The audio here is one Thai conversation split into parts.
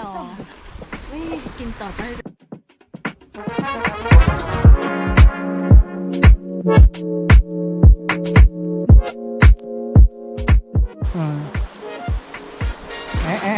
ต่อไม่กินต่อได้อืมแอะแอะ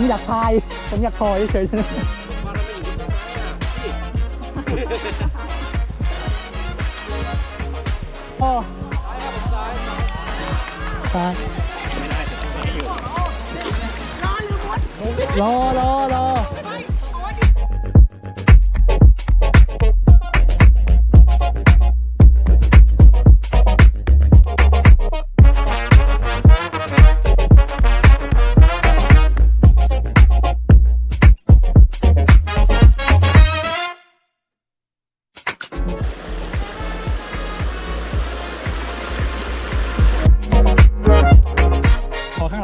ผมอยากพาย ผมอยากคอยเฉยๆพ่อตายรอรอรอ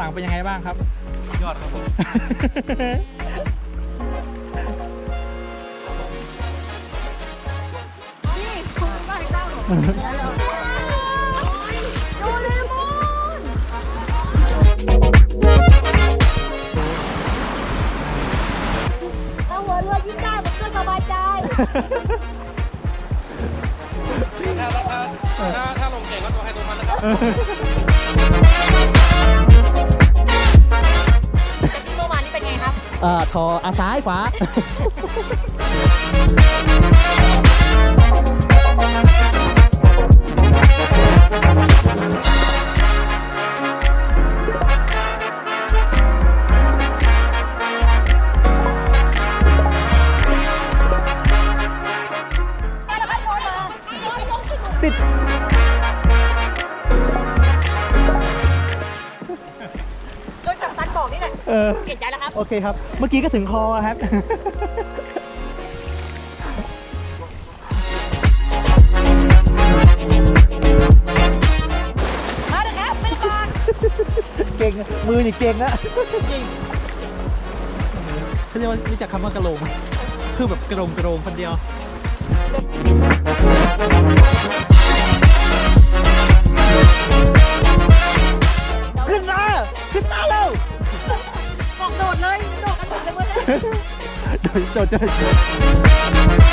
ขอข้างหลังเป็นยังไงบ้างครับ ยอดครับผมเอาหัวเรือยิ่งได้มันก็สบายใจ ถ้าถ้าถ้าถ้าลงเก่งก็ตัวให้ตัวมันนะครับ อ่อทออาซ้ายขวา ติด โดยกับตันบอกนี่แหละเออ เปลี่ยนใจแล้วครับ โอเคครับ เมื่อกี้ก็ถึงคอครับ มาเถอะครับไม่ต้องก่อนเก่งมือนี่เก่งนะจริงเขาเรียกว่ารู้จักคำว่ากระโหลกไหมคือแบบกระโหลงกระโหลงคนเดียว ขึ้นมา ขึ้นมาเร็วบอกโดดเล ยโดดกันห